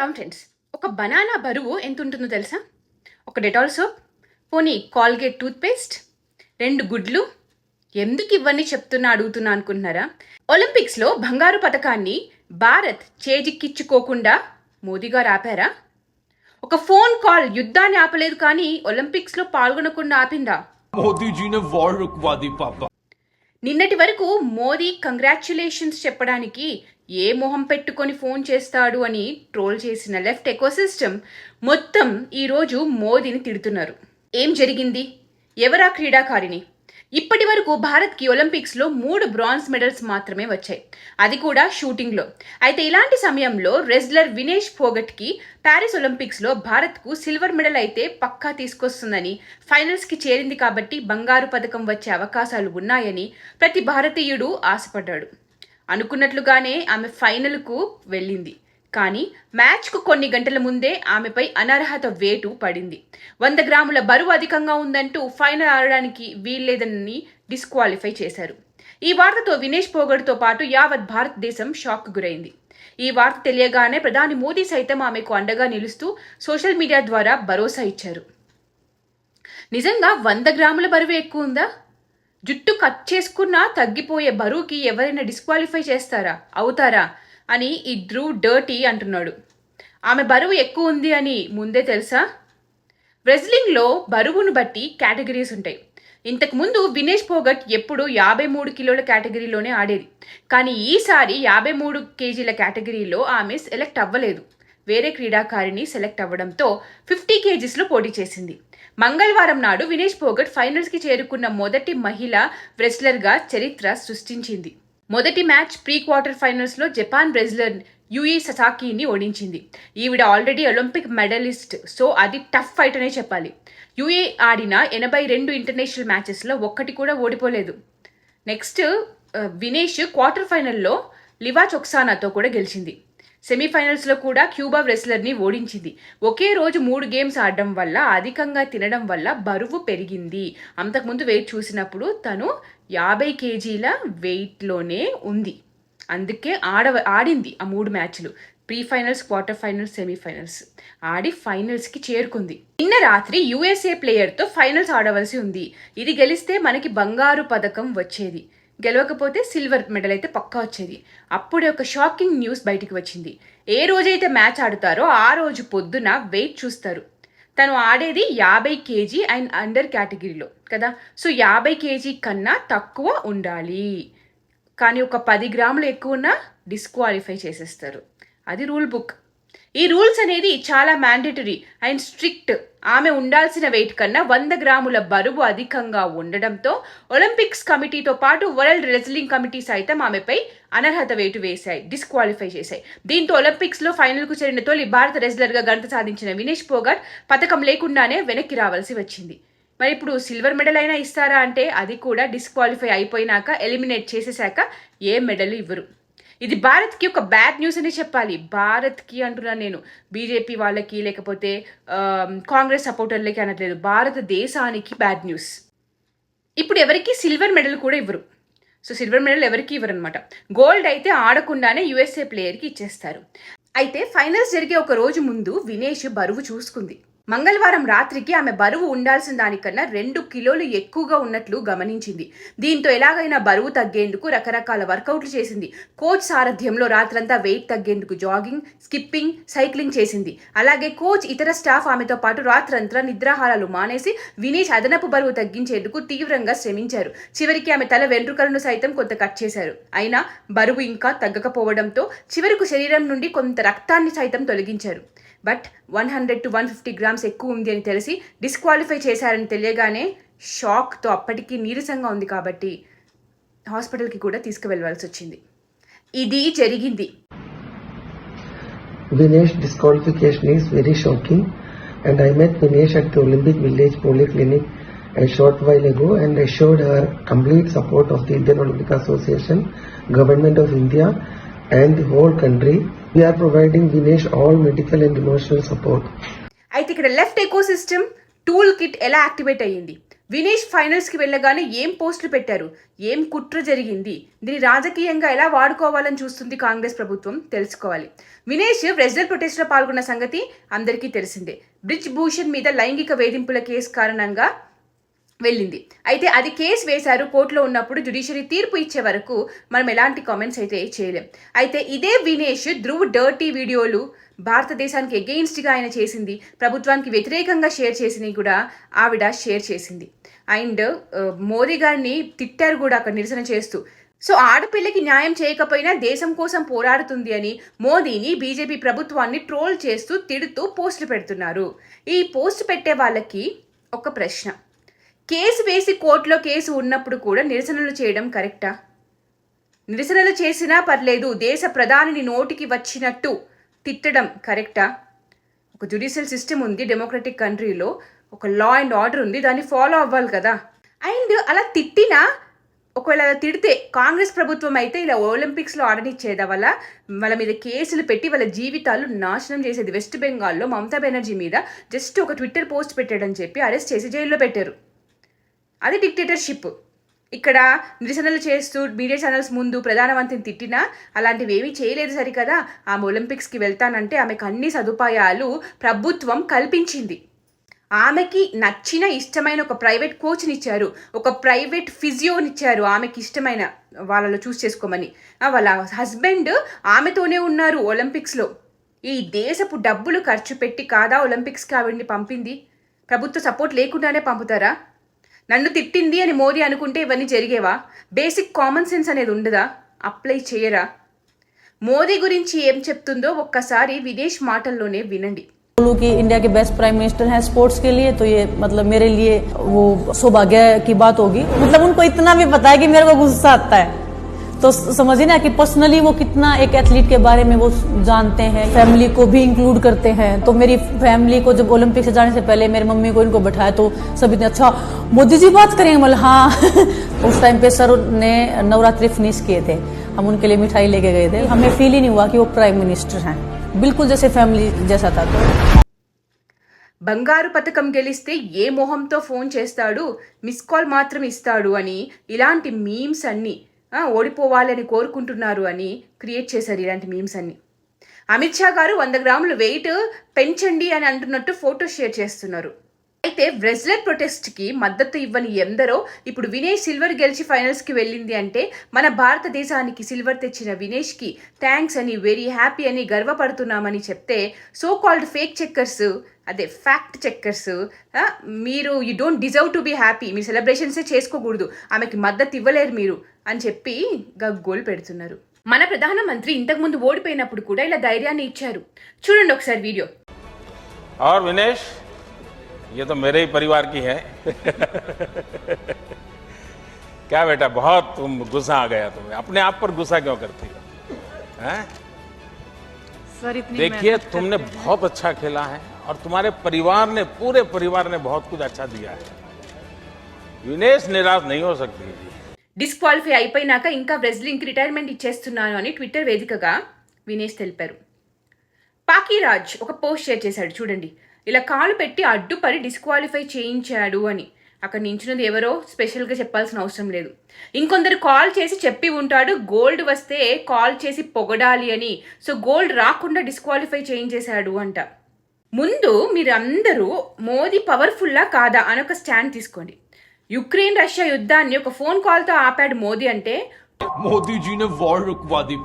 Ram friends ఒక banana బరువు ఎంత ఉంటుందో తెలుసా? ఒక డెటాల్ సోప్ పోనీ కాల్గేట్ టూత్పేస్ట్ రెండు గుడ్లు. ఎందుకు ఇవన్నీ చెప్తున్నా అడుగుతున్నా అనుకుంటున్నారా? ఒలింపిక్స్లో బంగారు పథకాన్ని భారత్ చేజిక్కిచ్చుకోకుండా మోదీ గారు ఆపారా? ఒక ఫోన్ కాల్ యుద్ధాన్ని ఆపలేదు కానీ ఒలింపిక్స్లో పాల్గొనకుండా ఆపిందా? నిన్నటి వరకు మోదీ కంగ్రాచ్యులేషన్స్ చెప్పడానికి ఏ మొహం పెట్టుకొని ఫోన్ చేస్తాడు అని ట్రోల్ చేసిన లెఫ్ట్ ఎకోసిస్టమ్ మొత్తం ఈరోజు మోదీని తిడుతున్నారు. ఏం జరిగింది? ఎవరా క్రీడాకారిణి? ఇప్పటి వరకు భారత్కి ఒలింపిక్స్లో మూడు బ్రాంజ్ మెడల్స్ మాత్రమే వచ్చాయి. అది కూడా షూటింగ్లో. అయితే ఇలాంటి సమయంలో రెజ్లర్ వినేష్ ఫోగట్కి ప్యారిస్ ఒలింపిక్స్లో భారత్కు సిల్వర్ మెడల్ అయితే పక్కా తీసుకొస్తుందని ఫైనల్స్కి చేరింది కాబట్టి బంగారు పథకం వచ్చే అవకాశాలు ఉన్నాయని ప్రతి భారతీయుడు ఆశపడ్డాడు. అనుకున్నట్లుగానే ఆమె ఫైనల్కు వెళ్ళింది. కానీ మ్యాచ్కు కొన్ని గంటల ముందే ఆమెపై అనర్హత వేటు పడింది. వంద గ్రాముల బరువు అధికంగా ఉందంటూ ఫైనల్ ఆడడానికి వీల్లేదని డిస్క్వాలిఫై చేశారు. ఈ వార్తతో వినేష్ పోగడ్తో పాటు యావత్ భారతదేశం షాక్ గురైంది. ఈ వార్త తెలియగానే ప్రధాని మోదీ సైతం ఆమెకు అండగా నిలుస్తూ సోషల్ మీడియా ద్వారా భరోసా ఇచ్చారు. నిజంగా వంద గ్రాముల బరువు ఎక్కువ ఉందా? జుట్టు కట్ చేసుకున్నా తగ్గిపోయే బరువుకి ఎవరైనా డిస్క్వాలిఫై చేస్తారా? అవుతారా? అని ఈ ధ్రువ్ డర్టీ అంటున్నాడు. ఆమె బరువు ఎక్కువ ఉంది అని ముందే తెలుసా? రెజ్లింగ్లో బరువును బట్టి కేటగిరీస్ ఉంటాయి. ఇంతకుముందు వినేష్ పోగట్ ఎప్పుడు యాభై మూడు కిలోల కేటగిరీలోనే ఆడేది. కానీ ఈసారి యాభై మూడు కేజీల కేటగిరీలో ఆమె సెలెక్ట్ అవ్వలేదు. వేరే క్రీడాకారిణి సెలెక్ట్ అవ్వడంతో ఫిఫ్టీ కేజీస్లో పోటీ చేసింది. మంగళవారం నాడు వినేష్ పోగట్ ఫైనల్స్కి చేరుకున్న మొదటి మహిళ రెస్లర్గా చరిత్ర సృష్టించింది. మొదటి మ్యాచ్ ప్రీ క్వార్టర్ ఫైనల్స్లో జపాన్ రెజ్లర్ యుఈ ససాకిని ఓడించింది. ఈవిడ ఆల్రెడీ ఒలింపిక్ మెడలిస్ట్ సో అది టఫ్ ఫైట్ అనే చెప్పాలి. యుఏ ఆడిన ఎనభై రెండు ఇంటర్నేషనల్ మ్యాచెస్లో ఒక్కటి కూడా ఓడిపోలేదు. నెక్స్ట్ వినేష్ క్వార్టర్ ఫైనల్లో లివా చొక్సానాతో కూడా గెలిచింది. సెమీఫైనల్స్లో కూడా క్యూబా రెస్లర్ని ఓడించింది. ఒకే రోజు మూడు గేమ్స్ ఆడడం వల్ల అధికంగా తినడం వల్ల బరువు పెరిగింది. అంతకుముందు వెయిట్ చూసినప్పుడు తను యాభై కేజీల వెయిట్లోనే ఉంది. అందుకే ఆడ ఆడింది ఆ మూడు మ్యాచ్లు. Pre finals quarter finals semifinals ఆడి ఫైనల్స్కి చేరుకుంది. నిన్న రాత్రి యుఎస్ఏ ప్లేయర్తో ఫైనల్స్ ఆడవలసి ఉంది. ఇది గెలిస్తే మనకి బంగారు పథకం వచ్చేది. గెలవకపోతే సిల్వర్ మెడల్ అయితే పక్కా వచ్చేది. అప్పుడే ఒక షాకింగ్ న్యూస్ బయటికి వచ్చింది. ఏ రోజైతే మ్యాచ్ ఆడుతారో ఆ రోజు పొద్దున వెయిట్ చూస్తారు. తను ఆడేది యాభై కేజీ అండ్ అండర్ కేటగిరీలో కదా? సో యాభై కేజీ కన్నా తక్కువ ఉండాలి. కానీ ఒక పది గ్రాములు ఎక్కువ ఉన్నా డిస్క్వాలిఫై చేసేస్తారు. అది రూల్ బుక్. ఈ రూల్స్ అనేది చాలా మ్యాండేటరీ అండ్ స్ట్రిక్ట్ ఆమె ఉండాల్సిన వెయిట్ కన్నా వంద గ్రాముల బరువు అధికంగా ఉండడంతో ఒలింపిక్స్ కమిటీతో పాటు వరల్డ్ రెజ్లింగ్ కమిటీ సైతం ఆమెపై అనర్హత వేటు వేశాయి డిస్క్వాలిఫై చేశాయి. దీంతో ఒలింపిక్స్లో ఫైనల్కు చేరిన తొలి భారత రెజ్లర్గా ఘనత సాధించిన వినేష్ పోగట్ పథకం లేకుండానే వెనక్కి రావాల్సి వచ్చింది. మరి ఇప్పుడు సిల్వర్ మెడల్ అయినా ఇస్తారా అంటే అది కూడా డిస్క్వాలిఫై అయిపోయినాక ఎలిమినేట్ చేసేశాక ఏ మెడల్ ఇవ్వరు. ఇది భారత్కి ఒక బ్యాడ్ న్యూస్ అని చెప్పాలి. భారత్కి అంటున్నాను నేను. బీజేపీ వాళ్ళకి లేకపోతే కాంగ్రెస్ సపోర్టర్లకి అనట్లేదు. భారతదేశానికి బ్యాడ్ న్యూస్. ఇప్పుడు ఎవరికి? సిల్వర్ మెడల్ కూడా ఇవ్వరు. సో సిల్వర్ మెడల్ ఎవరికి ఇవ్వరు అనమాట గోల్డ్ అయితే ఆడకుండానే యుఎస్ఏ ప్లేయర్కి ఇచ్చేస్తారు. అయితే ఫైనల్స్ జరిగే ఒక రోజు ముందు వినేష్ బరువు చూసుకుంది. మంగళవారం రాత్రికి ఆమె బరువు ఉండాల్సిన దానికన్నా రెండు కిలోలు ఎక్కువగా ఉన్నట్లు గమనించింది. దీంతో ఎలాగైనా బరువు తగ్గేందుకు రకరకాల వర్కౌట్లు చేసింది. కోచ్ సారథ్యంలో రాత్రంతా వెయిట్ తగ్గేందుకు జాగింగ్ స్కిప్పింగ్ సైక్లింగ్ చేసింది. అలాగే కోచ్ ఇతర స్టాఫ్ ఆమెతో పాటు రాత్రంతా నిద్రాహారాలు మానేసి వినేష్ అదనపు బరువు తగ్గించేందుకు తీవ్రంగా శ్రమించారు. చివరికి ఆమె తల వెంట్రుకలను సైతం కొంత కట్ చేశారు. అయినా బరువు ఇంకా తగ్గకపోవడంతో చివరకు శరీరం నుండి కొంత రక్తాన్ని సైతం తొలగించారు. But one hundred two one fifty grams ఎక్కువ ఉంది అని తెలిసి డిస్క్వాలిఫై చేశారని తెలియగానే షాక్తో అప్పటికి నీరసంగా ఉంది కాబట్టి హాస్పిటల్కి కూడా తీసుకువెళ్ళవలసి వచ్చింది ఇది జరిగింది Vinesh disqualification is very shocking and I met Vinesh at the Olympic Village Polyclinic a short while ago and assured her complete support of the Indian Olympic Association, Government of India and the whole country. We are providing Vinesh all medical and emotional support. అయితే ఇక్కడ left ecosystem tool kit ఎలా activate అయ్యింది? వినేష్ ఫైనల్స్కి వెళ్ళగానే ఏం పోస్టులు పెట్టారు? ఏం కుట్ర జరిగింది? దీన్ని రాజకీయంగా ఎలా వాడుకోవాలని చూస్తుంది కాంగ్రెస్ ప్రభుత్వం? తెలుసుకోవాలి. వినేష్ రెసిడెంట్ ప్రొటెస్ట్లో పాల్గొన్న సంగతి అందరికీ తెలిసిందే. బ్రిజ్ భూషణ్ మీద లైంగిక వేధింపుల కేసు కారణంగా వెళ్ళింది. అయితే అది కేసు వేశారు కోర్టులో ఉన్నప్పుడు జ్యుడిషియరీ తీర్పు ఇచ్చే వరకు మనం ఎలాంటి కామెంట్స్ అయితే చేయలేం. అయితే ఇదే వినేష్ ధ్రువ్ డర్టీ వీడియోలు భారతదేశానికి ఎగెయిన్స్ట్గా ఆయన చేసింది ప్రభుత్వానికి వ్యతిరేకంగా షేర్ చేసినవి కూడా ఆవిడ షేర్ చేసింది. అండ్ మోదీ గారిని తిట్టారు కూడా అక్కడ నిరసన చేస్తూ. సో ఆడపిల్లకి న్యాయం చేయకపోయినా దేశం కోసం పోరాడుతుంది అని మోదీని బీజేపీ ప్రభుత్వాన్ని ట్రోల్ చేస్తూ తిడుతూ పోస్టులు పెడుతున్నారు. ఈ పోస్ట్ పెట్టే వాళ్ళకి ఒక ప్రశ్న. కేసు వేసి కోర్టులో కేసు ఉన్నప్పుడు కూడా నిరసనలు చేయడం కరెక్టా? నిరసనలు చేసినా పర్లేదు దేశ ప్రధానిని నోటికి వచ్చినట్టు తిట్టడం కరెక్టా? ఒక జ్యుడిషియల్ సిస్టమ్ ఉంది డెమోక్రటిక్ కంట్రీలో ఒక లా అండ్ ఆర్డర్ ఉంది దాన్ని ఫాలో అవ్వాలి కదా. అండ్ అలా తిట్టినా ఒకవేళ అలా తిడితే కాంగ్రెస్ ప్రభుత్వం అయితే ఇలా ఒలింపిక్స్లో ఆడనిచ్చేదా వల్ల వాళ్ళ మీద కేసులు పెట్టి వాళ్ళ జీవితాలు నాశనం చేసేది. వెస్ట్ బెంగాల్లో మమతా బెనర్జీ మీద జస్ట్ ఒక ట్విట్టర్ పోస్ట్ పెట్టాడని చెప్పి అరెస్ట్ చేసి జైల్లో పెట్టారు. అది డిక్టేటర్షిప్ ఇక్కడ నిరసనలు చేస్తూ మీడియా ఛానల్స్ ముందు ప్రధానమంత్రిని తిట్టినా అలాంటివి ఏమీ చేయలేదు సరికదా. ఆమె ఒలింపిక్స్కి వెళ్తానంటే ఆమెకు అన్ని సదుపాయాలు ప్రభుత్వం కల్పించింది. ఆమెకి నచ్చిన ఇష్టమైన ఒక ప్రైవేట్ కోచ్ని ఇచ్చారు ఒక ప్రైవేట్ ఫిజియోని ఇచ్చారు ఆమెకి ఇష్టమైన వాళ్ళలో చూస్ చేసుకోమని. వాళ్ళ హస్బెండ్ ఆమెతోనే ఉన్నారు ఒలింపిక్స్లో ఈ దేశపు డబ్బులు ఖర్చు పెట్టి కాదా ఒలింపిక్స్కి ఆవిడ్ని పంపింది? ప్రభుత్వ సపోర్ట్ లేకుండానే పంపుతారా? నన్ను తిట్టింది అని మోదీ అనుకుంటే ఇవన్నీ జరిగేవా బేసిక్ కామన్ సెన్స్ అనేది ఉండదా అప్లై చేయరా మోదీ గురించి ఏం చెప్తుందో ఒక్కసారి విదేశ్ మాటల్లోనే వినండి बोलूं कि इंडिया के बेस्ट प्राइम मिनिस्टर हैं स्पोर्ट्स के लिए तो ये मतलब मेरे लिए वो सौभाग्य की बात होगी मतलब उनको इतना भी पता है कि मेरे को गुस्सा आता है तो स- समझिए ना कि पर्सनली वो कितना एक एथलीट के बारे में वो जानते हैं फैमिली को भी इंक्लूड करते हैं तो मेरी फैमिली को जब ओलंपिक से जाने से पहले मेरी मम्मी को इनको बैठाया तो सभी ने अच्छा मोदी जी बात करेंगे मतलब हाँ उस टाइम पे सर ने नवरात्रि फिनिश किए थे हम उनके लिए मिठाई लेके गए थे हमें फील ही नहीं हुआ कि वो प्राइम मिनिस्टर हैं बिल्कुल जैसे फैमिली जैसा था तो బంగారు పథకం గెలిస్తే ఏ మొహంతో ఫోన్ చేస్తాడు మిస్ కాల్ మాత్రం ఇస్తాడు అని ఇలాంటి మీమ్స్ అన్నీ ఆ, ఓడిపోవాలని కోరుకుంటున్నారు అని క్రియేట్ చేశారు ఇలాంటి మీమ్స్ అన్ని. అమిత్ షా గారు వంద గ్రాములు వెయిట్ పెంచండి అని అంటున్నట్టు ఫోటో షేర్ చేస్తున్నారు. అయితే బ్రెజిలర్ ప్రొటెస్ట్కి మద్దతు ఇవ్వని ఎందరో ఇప్పుడు వినేష్ సిల్వర్ గెలిచి ఫైనల్స్కి వెళ్ళింది అంటే మన భారతదేశానికి సిల్వర్ తెచ్చిన వినేష్కి థ్యాంక్స్ అని వెరీ హ్యాపీ అని గర్వపడుతున్నామని చెప్తే సో కాల్డ్ ఫేక్ చెక్కర్స్ అదే ఫ్యాక్ట్ చెక్కర్స్ మీరు you don't deserve to be happy మీ సెలబ్రేషన్సే చేసుకోకూడదు. ఆమెకి మద్దతు ఇవ్వలేరు మీరు అని చెప్పి గగ్గోలు పెడుతున్నారు. మన ప్రధానమంత్రి ఇంతకుముందు ఓడిపోయినప్పుడు కూడా ఇలా ధైర్యాన్ని ఇచ్చారు. చూడండి ఒకసారి వీడియో. వినేష్ ये तो मेरे ही परिवार की है क्या बेटा बहुत तुम गुस्सा आ गया तुम्हें अपने आप पर गुस्सा क्यों करती हो हैं? सर इतनी देखिए तुमने बहुत अच्छा खेला है और तुम्हारे परिवार ने पूरे परिवार ने बहुत कुछ अच्छा दिया है विनेश निराश नहीं हो सकती जी డిస్క్వాలిఫై అయిపోయినాక ఇంకా రెజ్లింగ్కి రిటైర్మెంట్ ఇచ్చేస్తున్నాను అని ట్విట్టర్ వేదికగా వినేష్ తెలిపారు పాకీరాజ్ ఒక పోస్ట్ షేర్ చేశాడు చూడండి ఇలా కాలు పెట్టి అడ్డుపడి డిస్క్వాలిఫై చేయించాడు అని. అక్కడ నించున్నది ఎవరో స్పెషల్గా చెప్పాల్సిన అవసరం లేదు. ఇంకొందరు కాల్ చేసి చెప్పి ఉంటాడు గోల్డ్ వస్తే కాల్ చేసి పొగడాలి అని. సో గోల్డ్ రాకుండా డిస్క్వాలిఫై చేయించేశాడు అంట. ముందు మీరందరూ మోదీ పవర్ఫుల్లా కాదా అని ఒక స్టాండ్ తీసుకోండి. యుక్రెయిన్ రష్యా యుద్ధాన్ని ఒక ఫోన్ కాల్తో ఆపాడు మోదీ అంటే మోదీజీని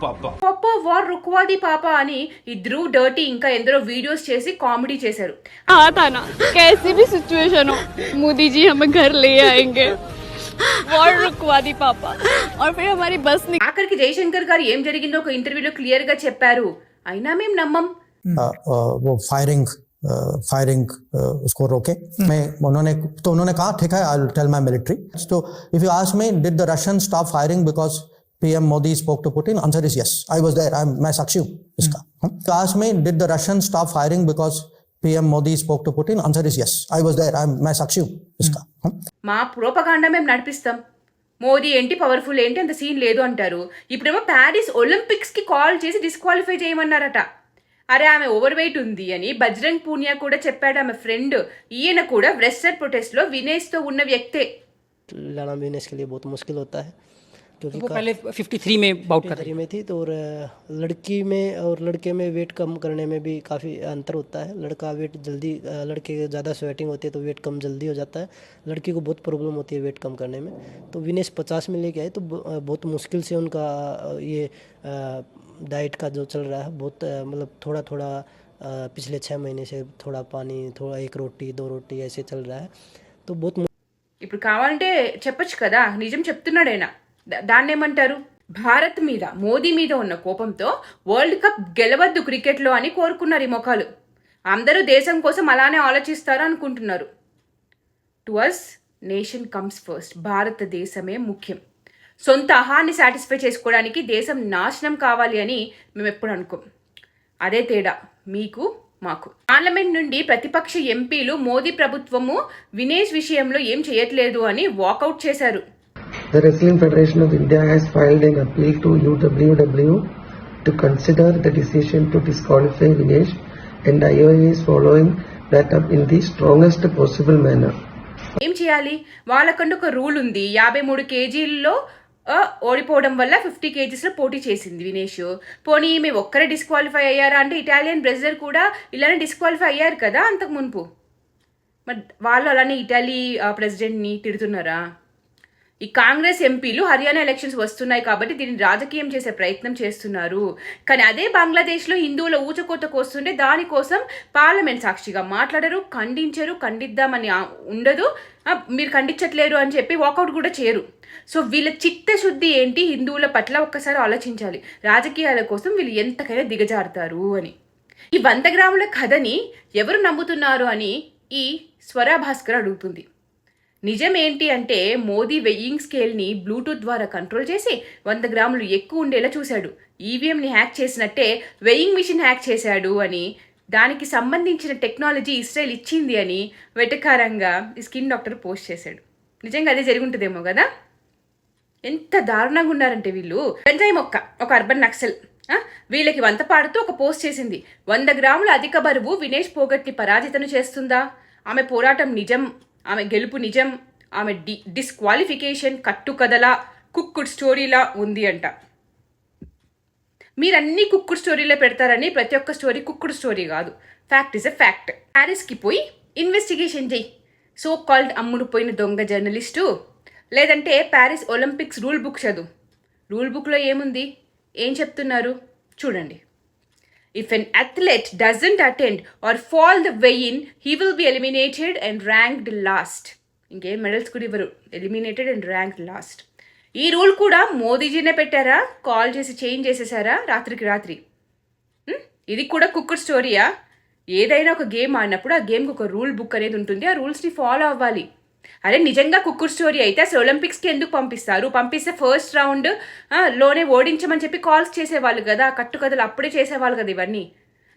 పాప. వార్ రుక్వాది పాప అని ఈ ధ్రువ్ డర్టీ ఇంకా ఎందరో వీడియోస్ చేసి కామెడీ చేశారు हाँ था ना कैसी भी सिचुएशन हो मोदी जी हमें घर ले आएंगे वॉर रुकवा दी पापा और फिर हमारी बस निकल ఆఖరికి జయశంకర్ గారు ఏం జరిగిందో ఒక ఇంటర్వ్యూలో క్లియర్ గా చెప్పారు అయినా మేం నమ్మం अ, अ, वो फायरिंग फायरिंग उसको रोके मैं उन्होंने तो उन्होंने कहा ठीक है आई टेल माय मिलिट्री तो if you ask me did the Russian stop firing because PM Modi spoke to Putin? Answer is yes. I was there. I'm my Sakshi. Iska. Hmm. So ask me, did the Russians stop firing because PM Modi spoke to Putin? Answer is yes. I was there. I'm my Sakshi. Iska. మా propaganda మేము నడిపిస్తాం మోదీ ఏంటి powerful ఏంటి అంత scene లేదు అంటారు ఇప్పుడేమో Paris ఒలింపిక్స్కి కాల్ చేసి డిస్క్వాలిఫై చేయమన్నారట అరే ఆమె ఓవర్ వెయిట్ ఉంది అని బజరంగ్ పూనియా కూడా చెప్పాడు ఆమె ఫ్రెండ్ ఈయన కూడా వెస్టర్ ప్రొటెస్ట్లో వినేష్తో ఉన్న వ్యక్తే వినేష్ కే లియే బహుత్ ముష్కిల్ హోతా హై क्योंकि वो पहले 53 में बाउट कर रही खतरे में थी तो और अ, लड़की में और लड़के में वेट कम करने में भी काफ़ी अंतर होता है लड़का वेट जल्दी अ, लड़के ज़्यादा स्वेटिंग होती है तो वेट कम जल्दी हो जाता है लड़की को बहुत प्रॉब्लम होती है वेट कम करने में तो विनेश पचास में लेके आए तो ब- अ, बहुत मुश्किल से उनका अ, ये डाइट का जो चल रहा है बहुत अ, मतलब थोड़ा थोड़ा अ, पिछले छः महीने से थोड़ा पानी थोड़ा एक रोटी दो रोटी ऐसे चल रहा है तो बहुत ఇప్పుడు కావాలంటే చెప్పొచ్చు కదా నిజం చెప్తున్నాడైనా దాన్నేమంటారు? భారత్ మీద మోదీ మీద ఉన్న కోపంతో వరల్డ్ కప్ గెలవద్దు క్రికెట్లో అని కోరుకున్నారు ఈ మొఖాలు. అందరూ దేశం కోసం అలానే ఆలోచిస్తారు అనుకుంటున్నారు. To us nation comes first భారతదేశమే ముఖ్యం. సొంత ఆహాన్ని సాటిస్ఫై చేసుకోవడానికి దేశం నాశనం కావాలి అని మేము ఎప్పుడు అనుకోం. అదే తేడా మీకు మాకు. పార్లమెంట్ నుండి ప్రతిపక్ష ఎంపీలు మోదీ ప్రభుత్వము వినేష్ విషయంలో ఏం చేయట్లేదు అని వాకౌట్ చేశారు. The Wrestling Federation of India has filed an appeal to UWW to consider the decision to disqualify Vinesh and IOA is following that up in the strongest possible manner. ఏం చేయాలి వాళ్ళకంటూ ఒక రూల్ ఉంది యాభై మూడు కేజీల్లో ఓడిపోవడం వల్ల ఫిఫ్టీ కేజీస్లో పోటీ చేసింది వినేష్ పోనీ ఈమె ఒక్కరే డిస్క్వాలిఫై అయ్యారా అంటే ఇటాలియన్ బ్రెజర్ కూడా ఇలానే డిస్క్వాలిఫై అయ్యారు కదా అంతకు మునుపు మరి వాళ్ళు అలానే ఇటాలీ ప్రెసిడెంట్ని తిడుతున్నారా ఈ కాంగ్రెస్ ఎంపీలు హర్యానా ఎలక్షన్స్ వస్తున్నాయి కాబట్టి దీన్ని రాజకీయం చేసే ప్రయత్నం చేస్తున్నారు. కానీ అదే బంగ్లాదేశ్లో హిందువుల ఊచకోత కోస్తుంటే దానికోసం పార్లమెంట్ సాక్షిగా మాట్లాడరు ఖండించరు ఖండిద్దామని ఉండదు. మీరు ఖండించట్లేరు అని చెప్పి వాకౌట్ కూడా చేయరు. సో వీళ్ళ చిత్తశుద్ధి ఏంటి? హిందువుల పట్ల ఒక్కసారి ఆలోచించాలి. రాజకీయాల కోసం వీళ్ళు ఎంతకైనా దిగజారుతారు అని. ఈ వంద గ్రాముల కథని ఎవరు నమ్ముతున్నారు అని ఈ స్వరాభాస్కర్ అడుగుతుంది. నిజం ఏంటి అంటే మోదీ వెయ్యింగ్ స్కేల్ని బ్లూటూత్ ద్వారా కంట్రోల్ చేసి వంద గ్రాములు ఎక్కువ ఉండేలా చూశాడు. ఈవీఎంని హ్యాక్ చేసినట్టే వెయ్యింగ్ మిషన్ హ్యాక్ చేశాడు అని దానికి సంబంధించిన టెక్నాలజీ ఇస్రాయల్ ఇచ్చింది అని వెటకారంగా ఈ స్కిన్ డాక్టర్ పోస్ట్ చేశాడు. నిజంగా అదే జరుగుంటుందేమో కదా? ఎంత దారుణంగా ఉన్నారంటే వీళ్ళు. గంజాయి మొక్క ఒక అర్బన్ నక్సల్ వీళ్ళకి వంత పాడుతూ ఒక పోస్ట్ చేసింది. వంద గ్రాముల అధిక బరువు వినేష్ పోగట్ని పరాజితను చేస్తుందా? ఆమె పోరాటం నిజం ఆమె గెలుపు నిజం ఆమె డి డిస్క్వాలిఫికేషన్ కట్టుకథలా కుక్కుడ్ స్టోరీలా ఉంది అంట. మీరన్నీ కుక్కుడు స్టోరీలో పెడతారని ప్రతి ఒక్క స్టోరీ కుక్కుడు స్టోరీ కాదు. ఫ్యాక్ట్ ఇస్ ఎ ఫ్యాక్ట్ ప్యారిస్కి పోయి ఇన్వెస్టిగేషన్ చెయ్యి. సో కాల్డ్ అమ్ముడు పోయిన దొంగ జర్నలిస్టు. లేదంటే ప్యారిస్ ఒలింపిక్స్ రూల్ బుక్ చదువు. రూల్ బుక్లో ఏముంది? ఏం చెప్తున్నారు? చూడండి. If an athlete doesn't attend or fall the weigh-in, he will be eliminated and ranked last. ఇంకేం మెడల్స్ కూడా ఇవ్వరు. ఎలిమినేటెడ్ అండ్ ర్యాంక్ లాస్ట్ ఈ రూల్ కూడా మోదీజీనే పెట్టారా? కాల్ చేసి చేంజ్ చేసేసారా? రాత్రికి రాత్రి. ఇది కూడా కుక్కర్ స్టోరీయా ఏదైనా ఒక గేమ్ ఆడినప్పుడు ఆ గేమ్కి ఒక రూల్ బుక్ అనేది ఉంటుంది. ఆ రూల్స్ని ఫాలో అవ్వాలి. అరే నిజంగా కుక్కర్ స్టోరీ అయితే అసలు ఒలింపిక్స్కి ఎందుకు పంపిస్తారు? పంపిస్తే ఫస్ట్ రౌండ్లోనే ఓడించమని చెప్పి కాల్స్ చేసేవాళ్ళు కదా కట్టుకథలు అప్పుడే చేసేవాళ్ళు కదా ఇవన్నీ.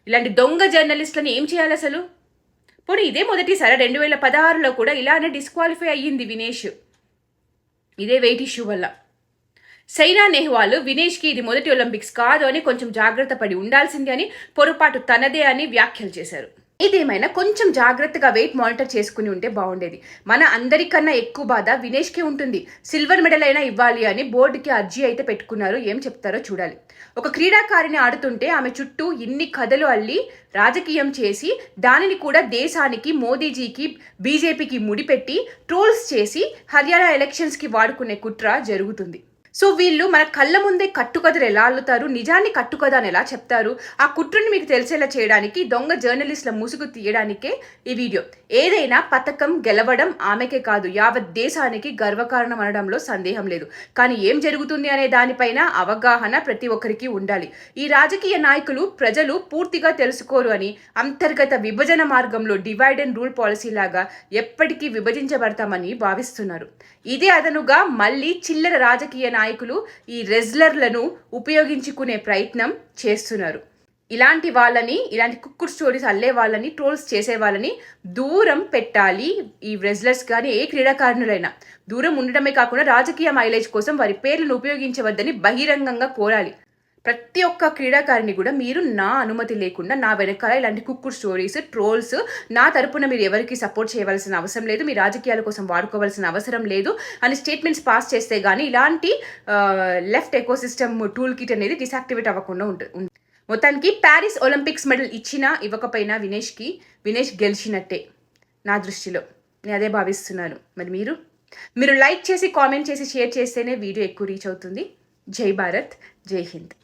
ఇలాంటి దొంగ జర్నలిస్టులను ఏం చేయాలి అసలు? పోనీ ఇదే మొదటిసారి రెండు వేల పదహారులో కూడా ఇలానే డిస్క్వాలిఫై అయ్యింది వినేష్. ఇదే వెయిట్ ఇష్యూ వల్ల. సైనా నెహ్వాల్ వినేష్కి ఇది మొదటి ఒలింపిక్స్ కాదు అని కొంచెం జాగ్రత్త పడి ఉండాల్సింది అని పొరపాటు తనదే అని వ్యాఖ్యలు చేశారు. ఇదేమైనా కొంచెం జాగ్రత్తగా వెయిట్ మానిటర్ చేసుకుని ఉంటే బాగుండేది. మన అందరికన్నా ఎక్కువ బాధ వినేష్కే ఉంటుంది. సిల్వర్ మెడల్ అయినా ఇవ్వాలి అని బోర్డుకి అర్జీ అయితే పెట్టుకున్నారు. ఏం చెప్తారో చూడాలి. ఒక క్రీడాకారిని ఆడుతుంటే ఆమె చుట్టూ ఇన్ని కథలు అల్లి రాజకీయం చేసి దానిని కూడా దేశానికి మోదీజీకి బీజేపీకి ముడిపెట్టి ట్రోల్స్ చేసి హర్యానా ఎలక్షన్స్కి వాడుకునే కుట్ర జరుగుతుంది. సో వీళ్ళు మన కళ్ళ ముందే కట్టుకథలు ఎలా అల్లుతారు? నిజాన్ని కట్టుకథ అని ఎలా చెప్తారు? ఆ కుట్రని మీకు తెలిసేలా చేయడానికి దొంగ జర్నలిస్టుల ముసుగు తీయడానికే ఈ వీడియో. ఏదైనా పథకం గెలవడం ఆమెకే కాదు యావత్ దేశానికి గర్వకారణం అనడంలో సందేహం లేదు. కానీ ఏం జరుగుతుంది అనే దానిపైన అవగాహన ప్రతి ఒక్కరికి ఉండాలి. ఈ రాజకీయ నాయకులు ప్రజలు పూర్తిగా తెలుసుకోరు అని అంతర్గత విభజన మార్గంలో డివైడ్ అండ్ రూల్ పాలసీ లాగా ఎప్పటికీ విభజించబడతామని భావిస్తున్నారు. ఇదే అదనుగా మళ్ళీ చిల్లర రాజకీయ నాయకులు ఈ రెజ్లర్లను ఉపయోగించుకునే ప్రయత్నం చేస్తున్నారు. ఇలాంటి వాళ్ళని ఇలాంటి కుక్కుడు స్టోరీస్ అల్లే వాళ్ళని ట్రోల్స్ చేసే వాళ్ళని దూరం పెట్టాలి ఈ రెజ్లర్స్ కానీ ఏ క్రీడాకారులైనా. దూరం ఉండటమే కాకుండా రాజకీయ మైలేజ్ కోసం వారి పేర్లను ఉపయోగించవద్దని బహిరంగంగా కోరాలి. ప్రతి ఒక్క క్రీడాకారిని కూడా మీరు నా అనుమతి లేకుండా నా వెనకాల ఇలాంటి కుక్కుడు స్టోరీస్ ట్రోల్స్ నా తరపున మీరు ఎవరికి సపోర్ట్ చేయవలసిన అవసరం లేదు మీ రాజకీయాల కోసం వాడుకోవాల్సిన అవసరం లేదు అని స్టేట్మెంట్స్ పాస్ చేస్తే కానీ ఇలాంటి లెఫ్ట్ ఎకోసిస్టమ్ టూల్ కిట్ అనేది డిసాక్టివేట్ అవ్వకుండా ఉంటుంది మొత్తానికి ప్యారిస్ ఒలింపిక్స్ మెడల్ ఇచ్చినా ఇవ్వకపోయినా వినేష్కి వినేష్ గెలిచినట్టే నా దృష్టిలో. నేను అదే భావిస్తున్నాను. మరి మీరు? మీరు లైక్ చేసి కామెంట్ చేసి షేర్ చేస్తేనే వీడియో ఎక్కువ రీచ్ అవుతుంది. జై భారత్ జై హింద్.